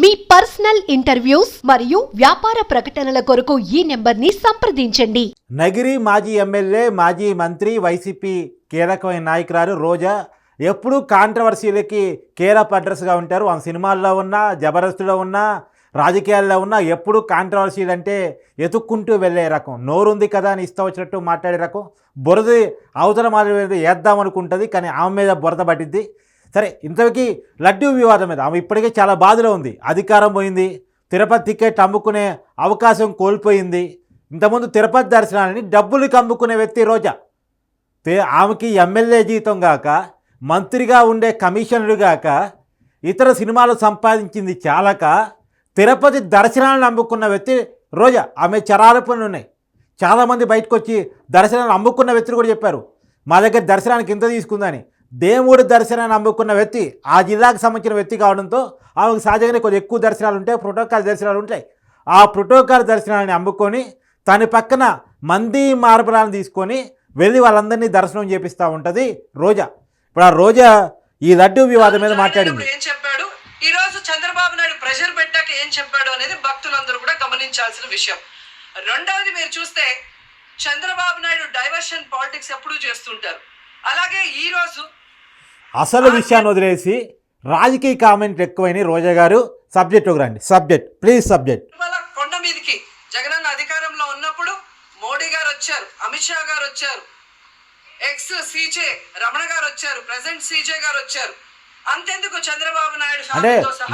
మీ personal interviews మరియు వ్యాపార ప్రకటనల కొరకు ఈ నెంబర్ని సంప్రదించండి. నగిరి మాజీ ఎమ్మెల్యే మాజీ మంత్రి వైసీపీ కీలకమైన నాయకురాలు రోజా ఎప్పుడూ కాంట్రవర్సీలకి కేరప్ అడ్రస్గా ఉంటారు. ఆమె సినిమాల్లో ఉన్నా జబర్దస్త్లో ఉన్నా రాజకీయాల్లో ఉన్నా ఎప్పుడు కాంట్రవర్సీలు అంటే ఎతుక్కుంటూ వెళ్ళే రకం. నోరుంది కదా అని ఇష్టం వచ్చినట్టు మాట్లాడే రకం. బురద అవతల మాదిరి వేద్దాం అనుకుంటుంది కానీ ఆమె మీద బురద పట్టిద్ది. సరే ఇంతవరకు లడ్డూ వివాదం మీద ఆమె ఇప్పటికే చాలా బాధలో ఉంది. అధికారం పోయింది తిరుపతి టికెట్ అమ్ముకునే అవకాశం కోల్పోయింది. ఇంతకుముందు తిరుపతి దర్శనాన్ని డబ్బులు అమ్ముకునే వ్యక్తి రోజా. ఆమెకి ఎమ్మెల్యే జీతం గాక మంత్రిగా ఉండే కమిషనరు గాక ఇతర సినిమాలు సంపాదించింది చాలక తిరుపతి దర్శనాలను అమ్ముకున్న వ్యక్తి రోజా. ఆమె చరాల పనులు ఉన్నాయి. చాలామంది బయటకు వచ్చి దర్శనాన్ని అమ్ముకున్న వ్యక్తులు కూడా చెప్పారు మా దగ్గర దర్శనానికి ఇంత తీసుకుందని దేవుడి దర్శనాన్ని అమ్ముకున్న వ్యక్తి ఆ జిల్లాకు సంబంధించిన వ్యక్తి కావడంతో ఆమెకు సహజంగానే కొద్దిగా ఎక్కువ దర్శనాలు ఉంటాయి ప్రోటోకాల్ దర్శనాలు ఉంటాయి. ఆ ప్రోటోకాల్ దర్శనాన్ని అమ్ముకొని తన పక్కన మంది మార్బలాన్ని తీసుకొని వెళ్ళి వాళ్ళందరినీ దర్శనం చేపిస్తూ ఉంటుంది రోజా. ఇప్పుడు ఆ రోజా ఈ లడ్డు వివాదం మీద మాట్లాడింది. ఏం చెప్పాడు? ఈ రోజు చంద్రబాబు నాయుడు ప్రెషర్ పెట్టాక ఏం చెప్పాడు అనేది భక్తులందరూ కూడా గమనించాల్సిన విషయం. రెండవది మీరు చూస్తే చంద్రబాబు నాయుడు డైవర్షన్ పాలిటిక్స్ ఎప్పుడూ చేస్తుంటారు. అలాగే ఈ రోజు అసలు విషయాన్ని వదిలేసి రాజకీయ కామెంట్ ఎక్కువైనాయి. రోజా గారు సబ్జెక్ట్ ఒక రండి. సబ్జెక్ట్. Please subject. కొండ మీదకి జగనన్న అధికారంలో ఉన్నప్పుడు మోడీ గారు వచ్చారు అమిత్ షా గారు వచ్చారు ఎక్స్ సీజే రమణ గారు వచ్చారు ప్రెసెంట్ సీజే గారు వచ్చారు. అంతెందుకు చంద్రబాబు నాయుడు అంటే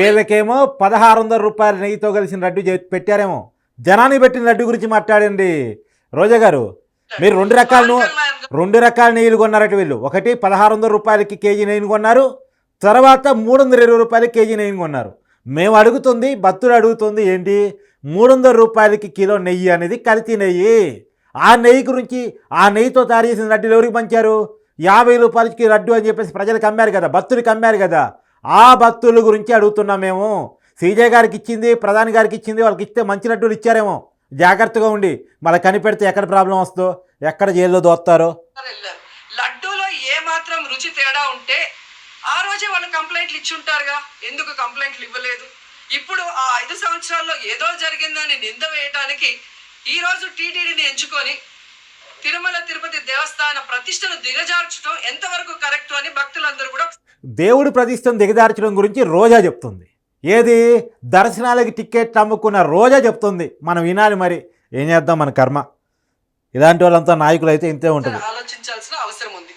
వీళ్ళకేమో పదహారు వందల రూపాయల నెయ్యితో కలిసిన లడ్డు పెట్టారేమో. జనాన్ని పెట్టిన లడ్డు గురించి మాట్లాడండి. రోజా గారు మీరు రెండు రకాల నూ- రెండు రకాల నెయ్యిలు కొన్నారట వీళ్ళు. ఒకటి పదహారు వందల రూపాయలకి కేజీ నెయ్యిని కొన్నారు. తర్వాత మూడు వందల ఇరవై రూపాయలకి కేజీ నెయ్యిని కొన్నారు. మేము అడుగుతుంది భక్తుడు అడుగుతుంది ఏంటి? మూడు వందల రూపాయలకి కిలో నెయ్యి అనేది కల్తీ నెయ్యి. ఆ నెయ్యి గురించి ఆ నెయ్యితో తయారు చేసిన లడ్డూలు ఎవరికి పంచారు? యాభై రూపాయలకి లడ్డు అని చెప్పేసి ప్రజలకు అమ్మారు కదా భక్తులకి అమ్మారు కదా. ఆ భక్తుల గురించి అడుగుతున్నాం మేము. సీజే గారికి ఇచ్చింది ప్రధాని గారికి ఇచ్చింది వాళ్ళకి ఇస్తే మంచి లడ్డూలు ఇచ్చారేమో. జాగ్రత్తగా ఉండి మళ్ళీ కనిపెడితే ఎక్కడ ప్రాబ్లం వస్తుందో ఎక్కడ జైల్లో దోస్తారో లడ్డూలో ఏ మాత్రం రుచి తేడా ఉంటే ఆ రోజే వాళ్ళు కంప్లైంట్లు ఇచ్చి ఉంటారుగా. ఎందుకు కంప్లైంట్లు ఇవ్వలేదు? ఇప్పుడు ఆ ఐదు సంవత్సరాల్లో ఏదో జరిగిందని నింద వేయటానికి ఈ రోజు టీటీడీని ఎంచుకొని తిరుమల తిరుపతి దేవస్థాన ప్రతిష్టను దిగజార్చడం ఎంతవరకు కరెక్ట్ అని భక్తులందరూ కూడా దేవుడి ప్రతిష్టను దిగదార్చడం గురించి రోజా చెప్తుంది. ఏది? దర్శనాలకి టికెట్ అమ్ముకున్న రోజా చెప్తుంది. మనం వినాలి మరి. ఏం చేద్దాం మన కర్మ? ఇలాంటి వాళ్ళంతా నాయకులు అయితే ఇంతే ఉంటుంది. ఆలోచించాల్సిన అవసరం ఉంది.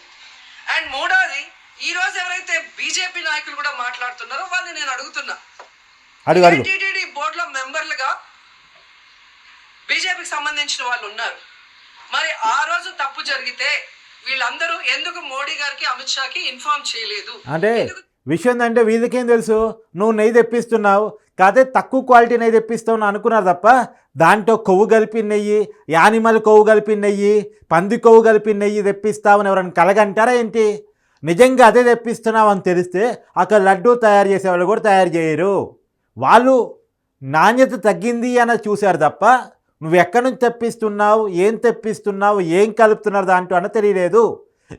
అండ్ మూడోది ఈ రోజు ఎవరైతే బీజేపీ నాయకులు కూడా మాట్లాడుతున్నారో వాళ్ళని నేను అడుగుతున్నా. అడుగు అడుగు. టీటీడీ బోర్డులో మెంబర్లుగా బీజేపీకి సంబంధించిన వాళ్ళు ఉన్నారు. మరి ఆ రోజు తప్పు జరిగితే వీళ్ళందరూ ఎందుకు మోడీ గారికి అమిత్ షాకి ఇన్ఫార్మ్ చేయలేదు? అంటే విషయం అంటే వీళ్ళకేం తెలుసు? నువ్వు నెయ్యి తెప్పిస్తున్నావు. కాదే తక్కువ క్వాలిటీ నెయ్యి తెప్పిస్తావు అని అనుకున్నారు తప్ప దాంట్లో కొవ్వు కలిపిన నెయ్యి యానిమల్ కొవ్వు కలిపిన నెయ్యి పంది కొవ్వు కలిపిన నెయ్యి తెప్పిస్తావని ఎవరైనా కలగంటారా ఏంటి? నిజంగా అదే తెప్పిస్తున్నావు అని తెలిస్తే అక్కడ లడ్డు తయారు చేసేవాళ్ళు కూడా తయారు చేయరు. వాళ్ళు నాణ్యత తగ్గింది అని చూశారు తప్ప నువ్వు ఎక్కడి నుంచి తెప్పిస్తున్నావు ఏం తెప్పిస్తున్నావు ఏం కలుపుతున్నారు దాంట్లో అన్న తెలియలేదు.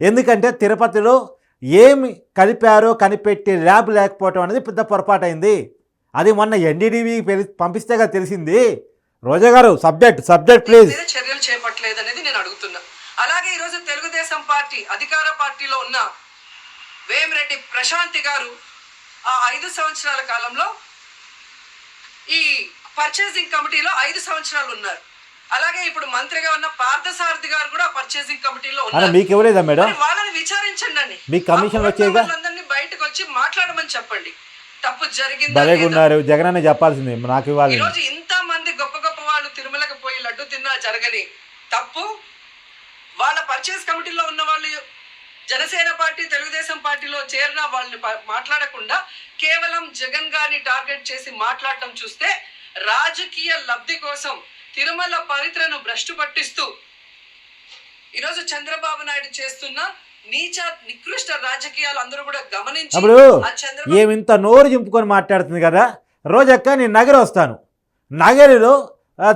ఎందుకంటే తిరుపతిలో ఏమి కలిపారో కనిపెట్టే ల్యాబ్ లేకపోవటం అనేది పెద్ద పొరపాటైంది. అది మొన్న ఎన్డీడీవీ పంపిస్తేగా తెలిసింది. రోజా గారు సబ్జెక్ట్ సబ్జెక్ట్ ప్లీజ్. చర్యలు చేపట్టలేదు అనేది నేను అడుగుతున్నా. అలాగే ఈరోజు తెలుగుదేశం పార్టీ అధికార పార్టీలో ఉన్న వేమిరెడ్డి ప్రశాంతి గారు ఆ ఐదు సంవత్సరాల కాలంలో ఈ పర్చేసింగ్ కమిటీలో ఐదు సంవత్సరాలు ఉన్నారు. అలాగే ఇప్పుడు మంత్రిగా ఉన్న పార్థసారథి గారు కూడా పర్చేసింగ్ కమిటీలో ఉన్నారు. మీకు ఇవ్వలేదా మేడం? వాళ్ళని విచారించండి అండి మీ కమిషన్ వచ్చేగా? బయటకు వచ్చి మాట్లాడమని చెప్పండి. తప్పు జరిగిందా? ఉన్నారు జగన్ చెప్పాల్సింది నాకు ఇవ్వాలి. ఈ రోజు ఇంత మంది గొప్ప గొప్ప వాళ్ళు తిరుమలకు పోయి లడ్డు తిన్నా జరగని తప్పు. వాళ్ళ పర్చేస్ కమిటీలో ఉన్న వాళ్ళు జనసేన పార్టీ తెలుగుదేశం పార్టీలో చేరిన వాళ్ళని మాట్లాడకుండా కేవలం జగన్ గారిని టార్గెట్ చేసి మాట్లాడటం చూస్తే రాజకీయ లబ్ధి కోసం తిరుమల పవిత్రను భ్రష్టు పట్టిస్తూ ఈరోజు చంద్రబాబు నాయుడు చేస్తున్న నీచ నికృష్ట రాజకీయాలు అందరూ కూడా గమనించి అప్పుడు ఏమింత నోరు చింపుకొని మాట్లాడుతుంది కదా? రోజక్క నేను నగరి వస్తాను. నగరిలో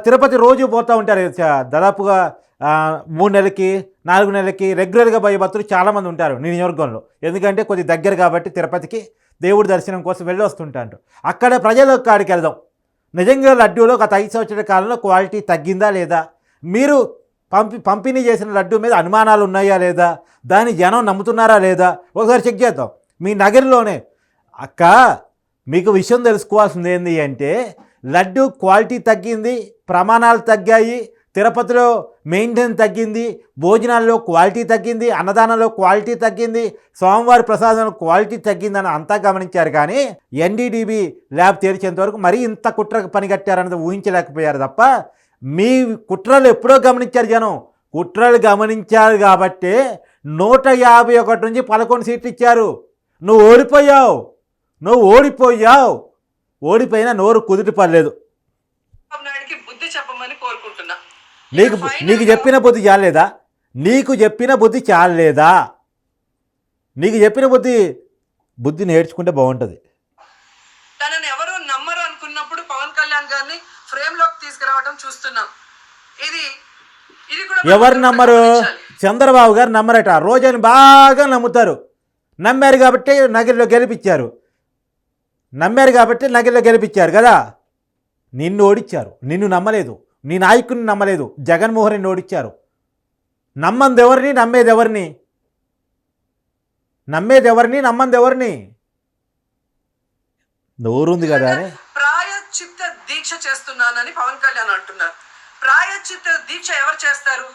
తిరుపతి రోజు పోతూ ఉంటారు. దాదాపుగా మూడు నెలలకి నాలుగు నెలలకి రెగ్యులర్గా పోయే భక్తులు చాలామంది ఉంటారు నీ నియోజకవర్గంలో. ఎందుకంటే కొద్ది దగ్గర కాబట్టి తిరుపతికి దేవుడి దర్శనం కోసం వెళ్ళి వస్తుంటాను అక్కడ ప్రజల కాడికి వెళ్దాం. నిజంగా లడ్డూలో గత ఐదు సంవత్సరాల కాలంలో క్వాలిటీ తగ్గిందా లేదా? మీరు పంపి పంపిణీ చేసిన లడ్డూ మీద అనుమానాలు ఉన్నాయా లేదా? దాన్ని జనం నమ్ముతున్నారా లేదా? ఒకసారి చెక్ చేద్దాం. మీ నగరంలోనే. అక్క మీకు విషయం తెలుసుకోవాల్సింది ఏంటి అంటే లడ్డు క్వాలిటీ తగ్గింది ప్రమాణాలు తగ్గాయి తిరుపతిలో మెయింటెనెన్స్ తగ్గింది భోజనాల్లో క్వాలిటీ తగ్గింది అన్నదానంలో క్వాలిటీ తగ్గింది స్వామివారి ప్రసాదంలో క్వాలిటీ తగ్గిందని అంతా గమనించారు కానీ ఎన్డీడీబీ ల్యాబ్ తెరిచేంత వరకు మరీ ఇంత కుట్ర పని కట్టారన్నది ఊహించలేకపోయారు తప్ప మీ కుట్రలు ఎప్పుడో గమనించారు జనం? కుట్రలు గమనించారు కాబట్టి నూట యాభై ఒకటి నుంచి పదకొండు సీట్లు ఇచ్చారు. నువ్వు ఓడిపోయావు. నువ్వు ఓడిపోయావు. ఓడిపోయినా నోరు కుదిరి పర్లేదు బుద్ధి చెప్పమని కోరుకుంటున్నా. నీకు నీకు చెప్పిన బుద్ధి చాలేదా నీకు చెప్పిన బుద్ధి చాలేదా నీకు చెప్పిన బుద్ధి బుద్ధి నేర్చుకుంటే బాగుంటుంది. తనని ఎవరు నమ్మరు అనుకున్నప్పుడు పవన్ కళ్యాణ్ గారిని ఫ్రేమ్లోకి తీసుకురావడం చూస్తున్నాం. ఇది ఇది కూడా మనం ఎవరు నమ్మరు. చంద్రబాబు గారు నమ్మరట. రోజని బాగా నమ్ముతారు. నమ్మారు కాబట్టి నగిరిలో గెలిపించారు. నమ్మారు కాబట్టి నగిరిలో గెలిపించారు కదా? నిన్ను ఓడిచ్చారు నిన్ను నమ్మలేదు. నీ నాయకుడిని నమ్మలేదు. జగన్మోహన్ రెడ్డిని ఓడిచ్చారు నమ్మంది ఎవరిని నమ్మేది ఎవరిని నమ్మేది ఎవరిని నమ్మంది ఎవరిని నోరుంది కదా అని ప్రాయశ్చిత్త దీక్ష చేస్తున్నానని పవన్ కళ్యాణ్ అంటున్నారు. ప్రాయశ్చిత్త దీక్ష ఎవరు చేస్తారు?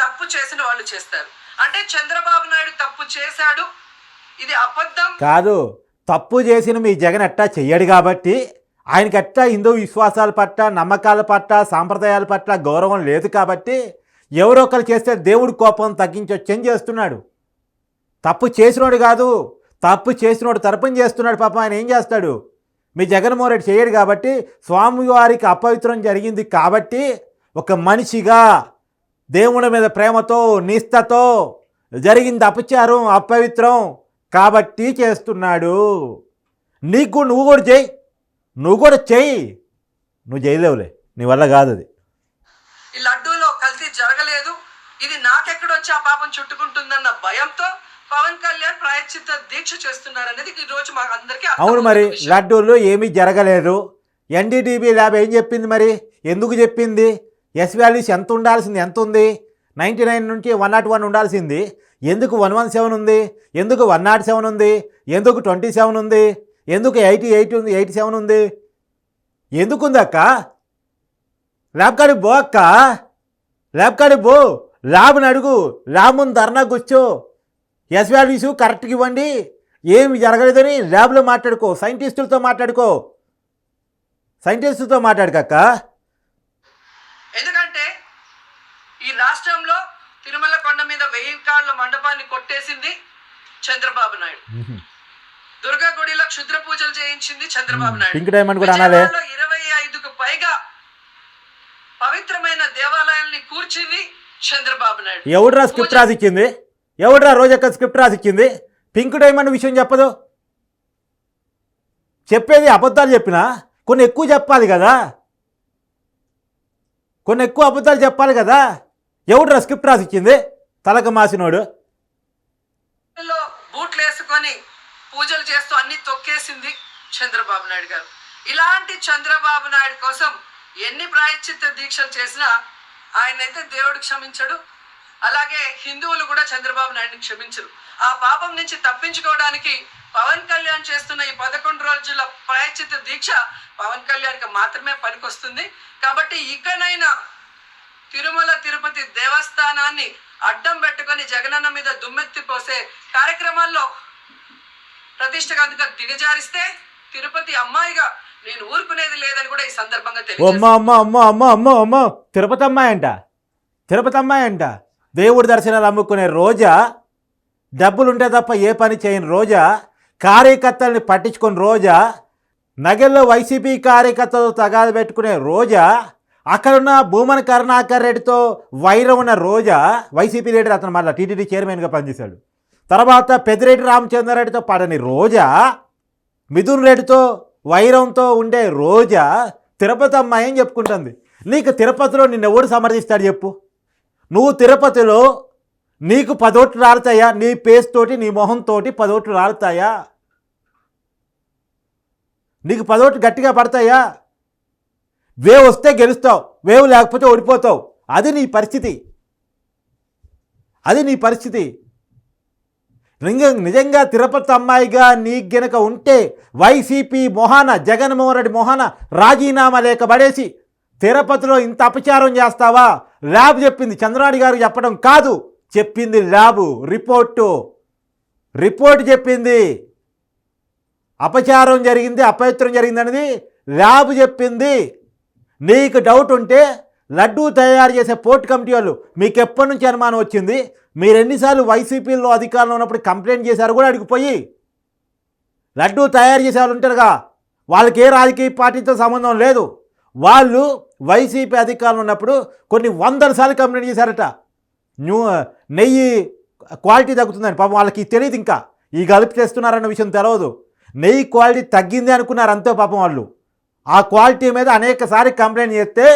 తప్పు చేసిన వాళ్ళు చేస్తారు. అంటే చంద్రబాబు నాయుడు తప్పు చేశాడు. ఇది అబద్ధం. కాదు తప్పు చేసిన మీ జగన్ ఎట్టా చెయ్యడు కాబట్టి ఆయనకి అట్టా హిందూ విశ్వాసాల పట్ల నమ్మకాల పట్ల సాంప్రదాయాల పట్ల గౌరవం లేదు కాబట్టి ఎవరో ఒకరు చేస్తే దేవుడి కోపం తగ్గించొచ్చని చేస్తున్నాడు? తప్పు చేసినోడు కాదు తప్పు చేసినోడు తరపున చేస్తున్నాడు పాప. ఆయన ఏం చేస్తాడు? మీ జగన్మోహన్ రెడ్డి చేయడు కాబట్టి స్వామివారికి అపవిత్రం జరిగింది కాబట్టి ఒక మనిషిగా దేవుడి మీద ప్రేమతో నిష్టతో జరిగింది అపచారం అపవిత్రం కాబట్టి చేస్తున్నాడు. నీకు నువ్వు కూడా చేయి. నువ్వు కూడా చెయ్యి. నువ్వు చేయలేవులే. నీ వల్ల కాదు అది ఈ లడ్డూలో కల్తీ జరగలేదు. ఇది నాకెక్కడొచ్చి ఆ పాపం చుట్టుకుంటుందన్న భయంతో పవన్ కళ్యాణ్ ప్రాయశ్చిత్త దీక్ష చేస్తున్నారు అనేది ఈ రోజు మాకు అందరికీ అవును మరి లడ్డూలు ఏమీ జరగలేదు. ఎన్డీటీవీ ల్యాబ్ ఏం చెప్పింది మరి? ఎందుకు చెప్పింది? ఎస్ వాల్యూస్ ఎంత ఉండాల్సింది? ఎంత ఉంది? నైంటీ నైన్ నుంచి వన్ నాట్ వన్ ఉండాల్సింది. ఎందుకు వన్ వన్ సెవెన్ ఉంది? ఎందుకు వన్ నాట్ సెవెన్ ఉంది? ఎందుకు ట్వంటీ సెవెన్ ఉంది? ఎందుకు ఎయిటీ ఎయిట్ ఉంది ఎయిటీ సెవెన్ ఉంది? ఎందుకు ఉంది అక్క ల్యాబ్ కాడికి పో అక్క. ల్యాబ్ కాడికి పో. ల్యాబ్ని అడుగు. ల్యాబ్ ముందు ధర్నా కూర్చో. ఎస్ వాల్యూస్ కరెక్ట్గా ఇవ్వండి. ఏమి జరగలేదని ల్యాబ్లో మాట్లాడుకో. సైంటిస్టులతో మాట్లాడుకో. సైంటిస్టులతో మాట్లాడుకక్క ఎందుకంటే ఈ రాష్ట్రంలో తిరుమల కొండ మీద వెయ్యి కాళ్ళ మండపాన్ని కొట్టేసింది చంద్రబాబు నాయుడు. దుర్గా గుడిలో క్షుద్ర పూజలు చేయించింది చంద్రబాబు నాయుడు. పింక్ డైమండ్ కూడా అనాలే. ఇరవై ఐదుకు పైగా పవిత్రమైన దేవాలయాల్ని కూర్చింది చంద్రబాబు నాయుడు. ఎవడ్రా స్క్రిప్ట్ రాసి ఇచ్చింది ఎవడ్రా రోజక్క స్క్రిప్ట్ రాసి ఇచ్చింది పింక్ డైమండ్ విషయం చెప్పదు. చెప్పేది అబద్ధాలు చెప్పినా? కొన్ని ఎక్కువ చెప్పాలి కదా. కొన్ని ఎక్కువ అబద్ధాలు చెప్పాలి కదా. ఎవడ్రా స్క్రిప్ట్ రాసి ఇచ్చింది తలక మాసినోడు. బూట్లు వేసుకొని పూజలు చేస్తూ అన్ని తొక్కేసింది చంద్రబాబు నాయుడు గారు. ఇలాంటి చంద్రబాబు నాయుడు కోసం ఎన్ని ప్రాయశ్చిత్త దీక్షలు చేసినా ఆయన అయితే దేవుడు క్షమించడు. అలాగే హిందువులు కూడా చంద్రబాబు నాయుడిని క్షమించరు. ఆ పాపం నుంచి తప్పించుకోవడానికి పవన్ కళ్యాణ్ చేస్తున్న ఈ పదకొండు రోజుల ప్రాయశ్చిత్త దీక్ష పవన్ కళ్యాణ్కి మాత్రమే పనికొస్తుంది. కాబట్టి ఇకనైనా తిరుమల తిరుపతి దేవస్థానాన్ని అడ్డం పెట్టుకొని జగనన్న మీద దుమ్మెత్తి పోసే కార్యక్రమాల్లో ప్రతిష్టగా దిగజారిస్తే తిరుపతి అమ్మాయిగా నేను ఊరుకునేది లేదని కూడా ఈ సందర్భంగా అమ్మ తెలియజేస్తున్నాను. అమ్మ అమ్మ అమ్మ అమ్మ అమ్మ. తిరుపతి అమ్మాయి అంట తిరుపతి అమ్మాయి అంట దేవుడి దర్శనాలు అమ్ముకునే రోజా డబ్బులుంటే తప్ప ఏ పని చేయని రోజా కార్యకర్తల్ని పట్టించుకుని రోజా నగల్లో వైసీపీ కార్యకర్తలు తగాదు పెట్టుకునే రోజా అక్కడున్న భూమన కరుణాకర్ రెడ్డితో వైరం ఉన్న రోజా వైసీపీ లీడర్ అతను మళ్ళీ టీటీడీ చైర్మన్గా పనిచేశాడు. తర్వాత పెద్దిరెడ్డి రామచంద్రారెడ్డితో పడని రోజా మిథున్ రెడ్డితో వైరంతో ఉండే రోజా తిరుపతి అమ్మాయి అని చెప్పుకుంటుంది. నీకు తిరుపతిలో నిన్నెవడు సమర్థిస్తాడు చెప్పు. నువ్వు తిరుపతిలో నీకు పదోట్లు రాలుతాయా? నీ పేస్ తోటి నీ మొహంతోటి పదోట్లు రాలుతాయా? నీకు పదోట్లు గట్టిగా పడతాయా? వేవ్ వస్తే గెలుస్తావు వేవ్ లేకపోతే ఓడిపోతావు. అది నీ పరిస్థితి. అది నీ పరిస్థితి. నిజంగా నిజంగా తిరుపతి అమ్మాయిగా నీ గనక ఉంటే వైసీపీ మొహాన జగన్మోహన్ రెడ్డి మొహాన రాజీనామా లేక పడేసి తిరుపతిలో ఇంత అపచారం చేస్తావా? ల్యాబ్ చెప్పింది. చంద్రబాబు గారు చెప్పడం కాదు. చెప్పింది ల్యాబు రిపోర్టు. రిపోర్ట్ చెప్పింది. అపచారం జరిగింది అపవిత్రం జరిగింది అనేది ల్యాబ్ చెప్పింది. నీకు డౌట్ ఉంటే లడ్డూ తయారు చేసే పోర్ట్ కమిటీ వాళ్ళు మీకు ఎప్పటి నుంచి అనుమానం వచ్చింది? మీరు ఎన్నిసార్లు వైసీపీలో అధికారంలో ఉన్నప్పుడు కంప్లైంట్ చేశారు కూడా అడిగిపోయి. లడ్డూ తయారు చేసే వాళ్ళు ఉంటారుగా వాళ్ళకి ఏ రాజకీయ పార్టీతో సంబంధం లేదు. వాళ్ళు వైసీపీ అధికారంలో ఉన్నప్పుడు కొన్ని వందల సార్లు కంప్లైంట్ చేశారట. న్యూ నెయ్యి క్వాలిటీ తగ్గుతుందని పాపం వాళ్ళకి తెలియదు ఇంకా. ఈ కలిపి చేస్తున్నారన్న విషయం తెలియదు నెయ్యి క్వాలిటీ తగ్గింది అనుకున్నారు అంతే పాపం వాళ్ళు. ఆ క్వాలిటీ మీద అనేకసారి కంప్లైంట్ చేస్తే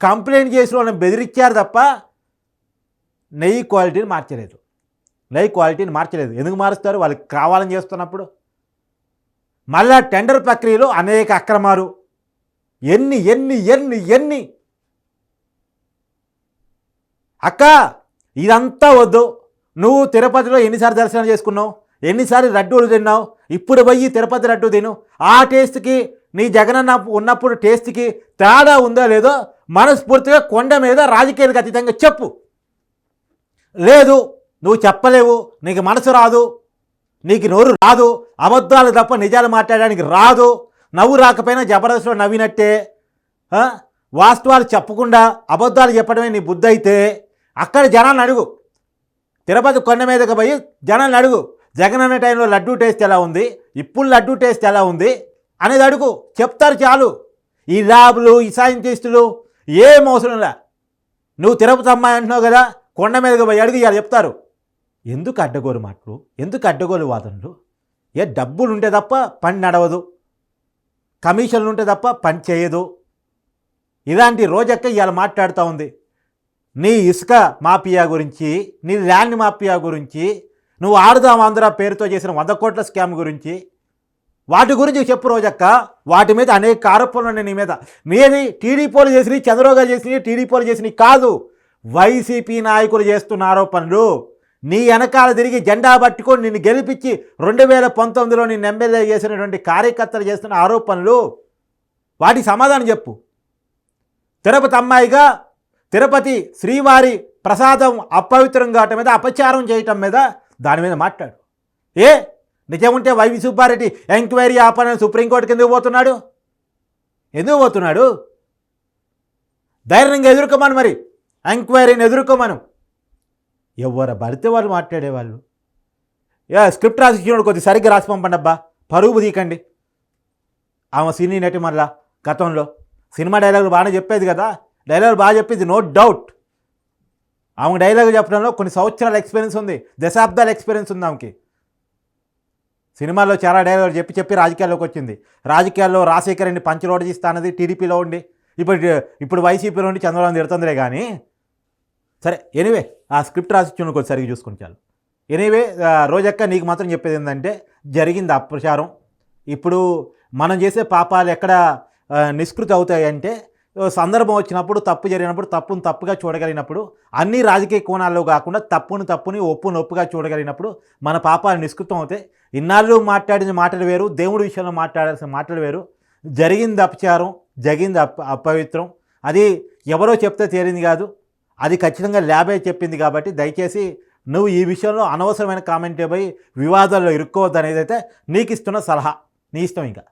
కంప్లైంట్ చేసిన వాళ్ళని బెదిరించారు తప్ప నెయ్యి క్వాలిటీని మార్చలేదు. నెయ్యి క్వాలిటీని మార్చలేదు. ఎందుకు మారుస్తారు? వాళ్ళకి కావాలని చేస్తున్నప్పుడు. మళ్ళా టెండర్ ప్రక్రియలో అనేక అక్రమాలు. ఎన్ని ఎన్ని ఎన్ని ఎన్ని. అక్క ఇదంతా వద్దు. నువ్వు తిరుపతిలో ఎన్నిసార్లు దర్శనం చేసుకున్నావు? ఎన్నిసార్లు లడ్డూలు తిన్నావు? ఇప్పుడు పోయి తిరుపతి లడ్డు తిను. ఆ టేస్ట్కి నీ జగనన్న ఉన్నప్పుడు టేస్ట్కి తేడా ఉందో లేదో మనస్ఫూర్తిగా కొండ మీద రాజకీయాలకు అతీతంగా చెప్పు. లేదు నువ్వు చెప్పలేవు నీకు మనసు రాదు నీకు నోరు రాదు అబద్ధాలు తప్ప నిజాలు మాట్లాడడానికి రాదు నవ్వు రాకపోయినా జబర్దస్త్లో నవ్వినట్టే వాస్తవాలు చెప్పకుండా అబద్ధాలు చెప్పడమే నీ బుద్ధి అయితే అక్కడ జనాన్ని అడుగు. తిరుపతి కొండ మీదకి పోయి జనాన్ని అడుగు. జగన్ అనే టైంలో లడ్డూ టేస్ట్ ఎలా ఉంది? ఇప్పుడు లడ్డూ టేస్ట్ ఎలా ఉంది? అనేది అడుగు. చెప్తారు చాలు. ఈ ల్యాబ్లు ఈ సైంటిస్టులు ఏం అవసరంలా నువ్వు తిరుపతి అమ్మాయి అంటున్నావు కదా కొండ మీదకి పోయి అడిగి ఇవ్వాలి చెప్తారు. ఎందుకు అడ్డగోలు మాటలు? ఎందుకు అడ్డగోలు వాదనలు? ఏ డబ్బులు ఉంటే తప్ప పని నడవదు. కమిషన్లు ఉంటే తప్ప పని చేయదు. ఇలాంటి రోజక్క ఇవాళ మాట్లాడుతూ ఉంది. నీ ఇసుక మాఫియా గురించి నీ ల్యాండ్ మాఫియా గురించి నువ్వు ఆడుదాం ఆంధ్ర పేరుతో చేసిన వంద కోట్ల స్కామ్ గురించి వాటి గురించి చెప్పు రోజక్క. వాటి మీద అనేక ఆరోపణలు ఉన్నాయి నీ మీద. మీది టీడీపీలు చేసినవి చంద్రబాబు గారు చేసినవి టీడీపీలు చేసినవి కాదు. వైసీపీ నాయకులు చేస్తున్న ఆరోపణలు. నీ వెనకాల తిరిగి జెండా పట్టుకొని నిన్ను గెలిపించి రెండు వేల పంతొమ్మిదిలో నిన్ను ఎమ్మెల్యే చేసినటువంటి కార్యకర్తలు చేస్తున్న ఆరోపణలు. వాటికి సమాధానం చెప్పు. తిరుపతి అమ్మాయిగా తిరుపతి శ్రీవారి ప్రసాదం అపవిత్రం కావటం మీద అపచారం చేయటం మీద దాని మీద మాట్లాడు. ఏ? నిజముంటే వైవి సుబ్బారెడ్డి ఎంక్వైరీ ఆపనని సుప్రీంకోర్టుకి ఎందుకు పోతున్నాడు? ఎందుకు పోతున్నాడు? ధైర్యంగా ఎదుర్కోమను మరి. ఎంక్వైరీని ఎదుర్కోమను. ఎవరు భరితే వాళ్ళు మాట్లాడేవాళ్ళు. యా స్క్రిప్ట్ రాసిచ్చినోడు కొద్ది సరిగ్గా రాసి పంపండి అబ్బా. పరుగు తీకండి. ఆమె సినీ నటి మళ్ళా గతంలో. సినిమా డైలాగులు బాగానే చెప్పేది కదా. డైలాగులు బాగా చెప్పేది నో డౌట్. ఆమె డైలాగులు చెప్పడంలో కొన్ని సంవత్సరాల ఎక్స్పీరియన్స్ ఉంది. దశాబ్దాల ఎక్స్పీరియన్స్ ఉంది ఆమెకి. సినిమాల్లో చాలా డైలాగులు చెప్పి చెప్పి రాజకీయాల్లోకి వచ్చింది. రాజకీయాల్లో రాజశేఖర్ రెడ్డి పంచరోడ్ తీస్తానది టీడీపీలో ఉండి ఇప్పుడు ఇప్పుడు వైసీపీలో ఉండి చంద్రబాబు తిడుతుందిలే కానీ సరే ఎనీవే ఆ స్క్రిప్ట్ రాసి ఇచ్చిన సరిగ్గా చూసుకుని చాలు. ఎనీవే రోజక్క నీకు మాత్రం చెప్పేది ఏంటంటే జరిగింది అప్రచారం. ఇప్పుడు మనం చేసే పాపాలు ఎక్కడ నిష్కృతి అవుతాయంటే సందర్భం వచ్చినప్పుడు తప్పు జరిగినప్పుడు తప్పును తప్పుగా చూడగలిగినప్పుడు అన్ని రాజకీయ కోణాల్లో కాకుండా తప్పును తప్పుని ఒప్పును ఒప్పుగా చూడగలిగినప్పుడు మన పాపాలు నిష్కృతం అవుతాయి. ఇన్నాళ్ళు మాట్లాడిన మాటలు వేరు దేవుడి విషయంలో మాట్లాడాల్సిన మాటలు వేరు. జరిగింది అపచారం జరిగింది అప అపవిత్రం. అది ఎవరో చెప్తే తేలింది కాదు. అది ఖచ్చితంగా ల్యాబే చెప్పింది కాబట్టి దయచేసి నువ్వు ఈ విషయంలో అనవసరమైన కామెంట్ పోయి వివాదాల్లో ఇరుక్కోవద్దు అనేది అయితే నీకు ఇస్తున్న సలహా. నీ ఇష్టం ఇంకా.